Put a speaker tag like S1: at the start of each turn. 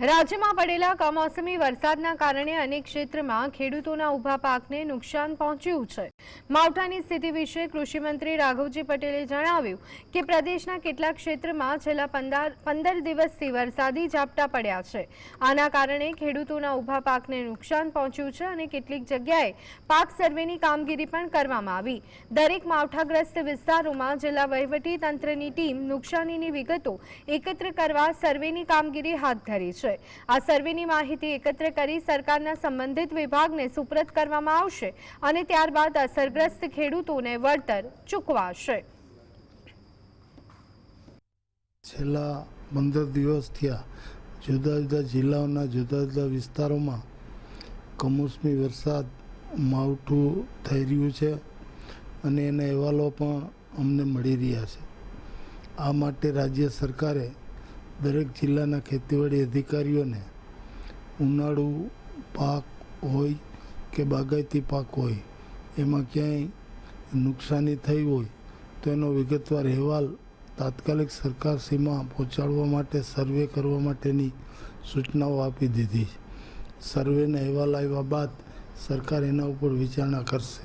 S1: રાજ્યમાં પડેલા કમોસમી વરસાદના કારણે અનેક ક્ષેત્રમાં ખેડૂતોના ઊભા પાકને નુકસાન પહોંચ્યું છે. માવઠાની સ્થિતિ વિશે કૃષિમંત્રી રાઘવજી પટેલે જણાવ્યું કે પ્રદેશના કેટલાક ક્ષેત્રમાં છેલ્લા પંદર દિવસથી વરસાદી ઝાપટા પડ્યા છે. આના કારણે ખેડૂતોના ઊભા પાકને નુકસાન પહોંચ્યું છે અને કેટલીક જગ્યાએ પાક સર્વેની કામગીરી પણ કરવામાં આવી. દરેક માવઠાગ્રસ્ત વિસ્તારોમાં જિલ્લા વહીવટી તંત્રની ટીમ નુકસાનીની વિગતો એકત્ર કરવા સર્વેની કામગીરી હાથ ધરી છે. આ સર્વેની માહિતી એકત્ર કરી સરકારના સંબંધિત વિભાગને સુપ્રત કરવામાં આવશે અને ત્યારબાદ અસરગ્રસ્ત ખેડૂતોને વળતર ચૂકવાશે.
S2: છેલ્લા પંદર દિવસ જુદા જુદા જિલ્લાઓના જુદા જુદા વિસ્તારોમાં કમોસમી વરસાદ માવઠું થઈ રહ્યું છે અને એના અહેવાલો પણ અમને મળી રહ્યા છે. આ માટે રાજ્ય સરકારે દરેક જિલ્લાના ખેતીવાડી અધિકારીઓને ઉનાળુ પાક હોય કે બાગાયતી પાક હોય, એમાં ક્યાંય નુકસાની થઈ હોય, તો એનો વિગતવાર અહેવાલ તાત્કાલિક સરકાર સીમા પહોંચાડવા માટે, સર્વે કરવા માટેની સૂચનાઓ આપી દીધી છે. સર્વેના અહેવાલ આવ્યા બાદ સરકાર એના ઉપર વિચારણા કરશે.